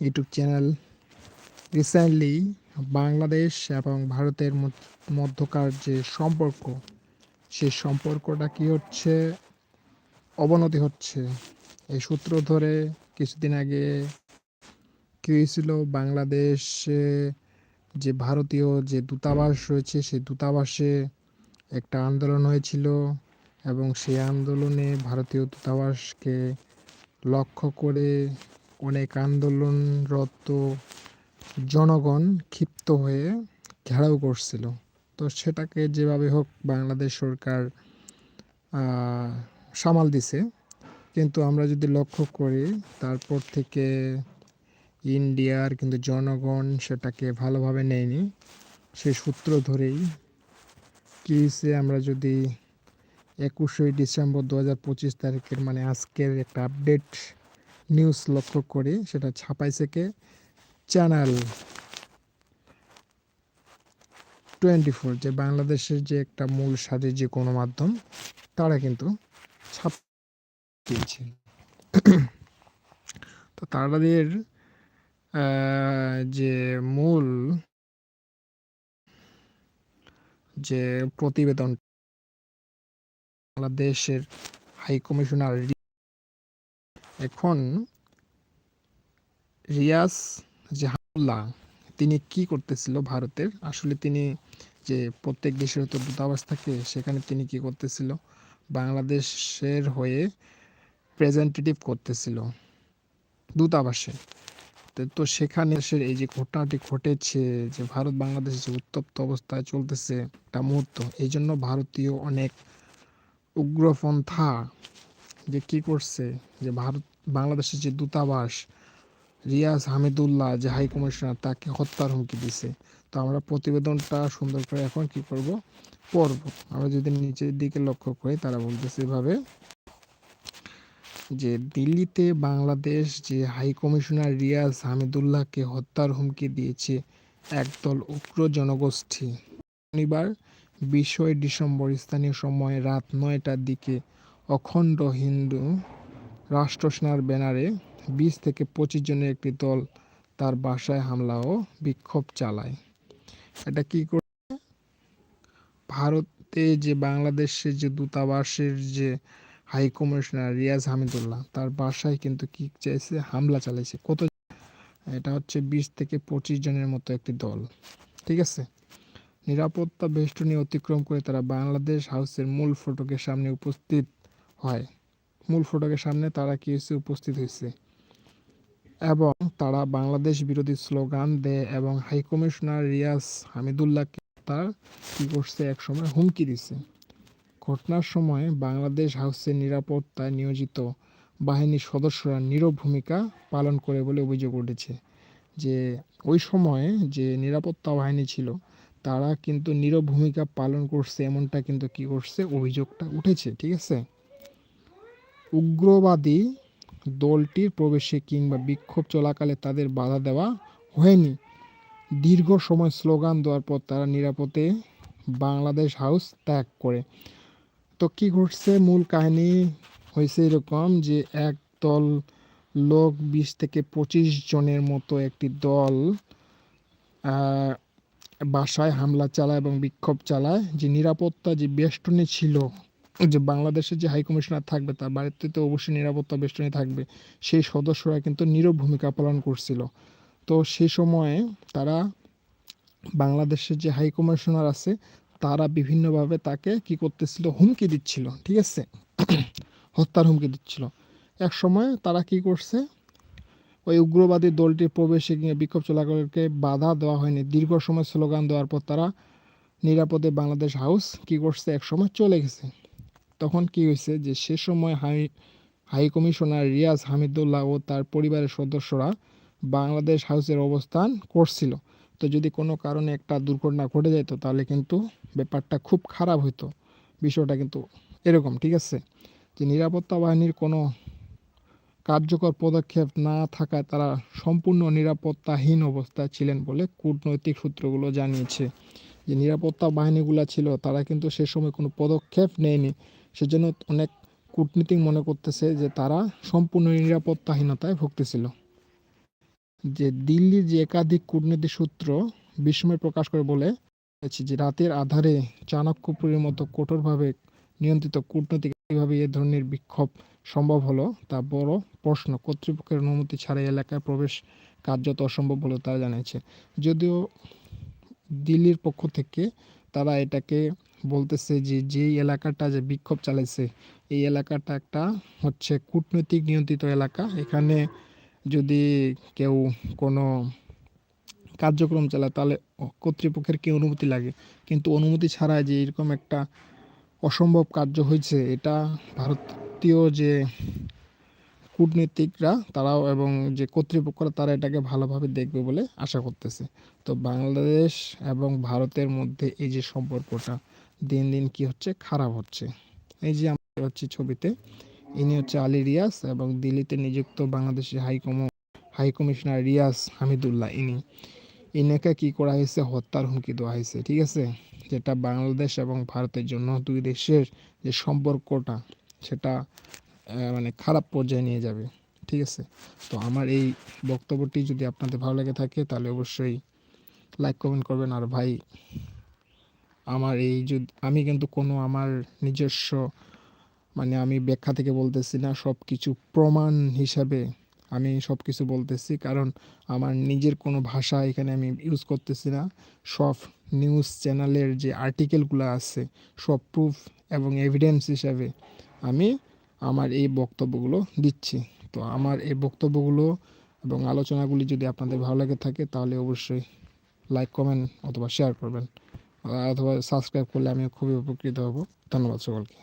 YouTube channel recently Bangladesh এবং ভারতের মধ্যকার যে সম্পর্ক, সে সম্পর্কটা কি হচ্ছে? অবনতি হচ্ছে। এই সূত্র ধরে কিছুদিন আগে কি হয়েছিল? বাংলাদেশে যে ভারতীয় যে দূতাবাস রয়েছে, সেই দূতাবাসে একটা আন্দোলন হয়েছিল এবং সেই আন্দোলনে ভারতীয় দূতাবাসকে লক্ষ্য করে অনেক আন্দোলনরত জনগণ ক্ষিপ্ত হয়ে ঘেরাও করছিল। তো সেটাকে যেভাবে হোক বাংলাদেশ সরকার সামাল দিছে। কিন্তু আমরা যদি লক্ষ্য করি, তারপর থেকে ইন্ডিয়ার কিন্তু জনগণ সেটাকে ভালোভাবে নেয়নি। সেই সূত্র ধরেই কী হয়েছে আমরা যদি একুশে ডিসেম্বর দু হাজার পঁচিশ তারিখের মানে আজকের একটা আপডেট নিউজ লক্ষ্য করি, সেটা ছাপাইছে কে? চ্যানেল টোয়েন্টি ফোর যে বাংলাদেশের যে একটা মূল সারির যে কোনো মাধ্যম তারা কিন্তু ছাপ দিয়েছে তো তাদের যে মূল, যে প্রতিবেদন, বাংলাদেশের হাই কমিশনার এখন রিয়াজ হামলা তিনি কি করতেছিল ভারতের? আসলে তিনি যে প্রত্যেক দেশের তো দূতাবাস থাকে, সেখানে তিনি কি করতেছিল? বাংলাদেশের হয়ে প্রেজেন্টেটিভ করতেছিল দূতাবাসে। তো সেখানে সে এই যে ঘটনাটি ঘটেছে, যে ভারত বাংলাদেশের যে উত্তপ্ত অবস্থায় চলতেছে একটা মুহূর্ত, এই জন্য ভারতীয় অনেক উগ্রপন্থা যে কি করছে, যে ভারত বাংলাদেশের যে দূতাবাস রিয়াজ হামিদুল্লাহ, যে হাই কমিশনার, তাকে হত্যার হুমকি দিছে। তো আমরা প্রতিবেদনটা সুন্দর করে এখন কি করব? পড়ব। আমরা যদি নিচের দিকে লক্ষ্য করি, তারা বলতেছে এভাবে যে, দিল্লিতে বাংলাদেশ যে হাই কমিশনার রিয়াজ হামিদুল্লাহকে হত্যার হুমকি দিয়েছে একদল উগ্র জনগোষ্ঠী। শনিবার বিশই ডিসেম্বর, স্থানীয় সময় রাত নয়টার দিকে অখণ্ড হিন্দু রাষ্ট্রসেনার ব্যানারে বিশ থেকে পঁচিশ জনের একটি দল তার বাসায় হামলা ও বিক্ষোভ চালায়। এটা কি করে? ভারতে যে বাংলাদেশের যে দূতাবাসের যে হাই কমিশনার রিয়াজ হামিদুল্লাহ, তার বাসায় কিন্তু কি চাইছে? হামলা চালাইছে। কত এটা হচ্ছে বিশ থেকে পঁচিশ জনের মতো একটি দল। ঠিক আছে? নিরাপত্তা বেষ্টনী অতিক্রম করে তারা বাংলাদেশ হাউসের মূল ফটকের সামনে উপস্থিত হয়। মূল ফটকের সামনে তারা কি উপস্থিত হয়েছে। এবং তারা বাংলাদেশ বিরোধী স্লোগান দেয় এবং হাই কমিশনার রিয়াজ হামিদুল্লাহকে তার কি করছে? এক সময় হুমকি দিছে। ঘটনার সময় বাংলাদেশ হাউসের নিরাপত্তায় নিয়োজিত বাহিনীর সদস্যরা নীরব ভূমিকা পালন করে বলে অভিযোগ উঠেছে যে, ওই সময়ে যে নিরাপত্তা বাহিনী ছিল, তারা কিন্তু নীরব ভূমিকা পালন করছে, এমনটা কিন্তু কি করছে? অভিযোগটা উঠেছে, ঠিক আছে? উগ্রবাদী দলটির প্রবেশে কিংবা বিক্ষোভ চলাকালে তাদের বাধা দেওয়া হয়নি। দীর্ঘ সময় স্লোগান দেওয়ার পর তারা নিরাপদে বাংলাদেশ হাউস ত্যাগ করে। তো কি ঘটছে? মূল কাহিনী হয়েছে এরকম যে এক দল লোক বিশ থেকে পঁচিশ জনের মতো একটি দল বাসায় হামলা চালায় এবং বিক্ষোভ চালায়। যে নিরাপত্তা যে বেষ্টনী ছিল যে বাংলাদেশের যে হাই কমিশনার থাকবে, তার বাড়িতে তো অবশ্যই নিরাপত্তা বেষ্টনী থাকবে। সেই সদস্যরা কিন্তু নীরব ভূমিকা পালন করছিল। তো সেই সময়ে তারা বাংলাদেশের যে হাই কমিশনার আছে, তারা বিভিন্নভাবে তাকে কি করতেছিল? হুমকি দিচ্ছিল, ঠিক আছে? হত্যার হুমকি দিচ্ছিল। এক সময় তারা কি করছে? ওই উগ্রবাদী দলটির প্রবেশে গিয়ে বিক্ষোভ চলাকালকে বাধা দেওয়া হয়নি। দীর্ঘ সময় স্লোগান দেওয়ার পর তারা নিরাপদে বাংলাদেশ হাউস কি করছে? এক সময় চলে গেছে। তখন কি হয়েছে যে সে সময় high high commissioner Riaz Hamidullah ও তার পরিবারের সদস্যরা বাংলাদেশ হাউসের অবস্থান করছিল। তো যদি কোনো কারণে একটা দুর্ঘটনা ঘটে যেত তাহলে কিন্তু ব্যাপারটা খুব খারাপ হতো বিষয়টা কিন্তু এরকম, ঠিক আছে? যে নিরাপত্তা বাহিনীর কোনো কার্যকর পদক্ষেপ না থাকায় তারা সম্পূর্ণ নিরাপত্তাহীন অবস্থায় ছিলেন বলে কূটনৈতিক সূত্রগুলো জানিয়েছে। যে নিরাপত্তা বাহিনীগুলো ছিল, তারা কিন্তু সে সময় কোনো পদক্ষেপ নেয়নি। সেজন্য অনেক কূটনীতিক মনে করতেছে যে তারা সম্পূর্ণ নিরাপত্তাহীনতায় ভুগতেছিল। যে দিল্লির যে একাধিক কূটনীতি সূত্র বিস্ময় প্রকাশ করে বলে যে রাতের আধারে চাণক্যপুরীর মতো কঠোরভাবে নিয়ন্ত্রিত কূটনৈতিক কীভাবে এ ধরনের বিক্ষোভ সম্ভব হলো, তা বড় প্রশ্ন। কর্তৃপক্ষের অনুমতি ছাড়া এলাকায় প্রবেশ কার্যত অসম্ভব বলে তারা জানিয়েছে। যদিও দিল্লির পক্ষ থেকে তারা এটাকে বলতেছে যে, যেই এলাকাটা যে বিক্ষোভ চালাইছে, এই এলাকাটা একটা হচ্ছে কূটনৈতিক নিয়ন্ত্রিত এলাকা। এখানে যদি কেউ কোনো কার্যক্রম চালায়, তাহলে কর্তৃপক্ষের কি অনুমতি লাগে? কিন্তু অনুমতি ছাড়া যে এরকম একটা অসম্ভব কার্য হয়েছে, এটা ভারতীয় যে কূটনীতিকরা তারাও এবং যে কর্তৃপক্ষরা তারা এটাকে ভালোভাবে দেখবে বলে আশা করতেছে। তো বাংলাদেশ এবং ভারতের মধ্যে এই যে সম্পর্কটা দিন দিন কি হচ্ছে? খারাপ হচ্ছে। এই যে আমরা হচ্ছে ছবিতে, ইনি হচ্ছে আলী রিয়াজ এবং দিল্লিতে নিযুক্ত বাংলাদেশের হাইকম হাই কমিশনার রিয়াজ হামিদুল্লাহ ইনি। ইনাকে কি করা হয়েছে? হত্যার হুমকি দেওয়া হয়েছে, ঠিক আছে? যেটা বাংলাদেশ এবং ভারতের জন্য দুই দেশের যে সম্পর্কটা, সেটা মানে খারাপ পর্যায়ে নিয়ে যাবে, ঠিক আছে? তো আমার এই বক্তব্যটি যদি আপনাদের ভালো লেগে থাকে, তাহলে অবশ্যই লাইক কমেন্ট করবেন। আর ভাই আমার এই যদি আমি কিন্তু কোনো আমার নিজস্ব মানে আমি ব্যাখ্যা থেকে বলতেছি না সব কিছু প্রমাণ হিসাবে আমি সব কিছু বলতেছি। কারণ আমার নিজের কোনো ভাষা এখানে আমি ইউজ করতেছি না। সব নিউজ চ্যানেলের যে আর্টিকেলগুলো আছে, সব প্রুফ এবং এভিডেন্স হিসাবে আমি আমার এই বক্তব্যগুলো দিচ্ছি। তো আমার এই বক্তব্যগুলো এবং আলোচনাগুলি যদি আপনাদের ভালো লাগে থাকে, তাহলে অবশ্যই লাইক কমেন্ট অথবা শেয়ার করবেন। অথবা সাবস্ক্রাইব করলে আমি খুবই উপকৃত হব। ধন্যবাদ সকলকে।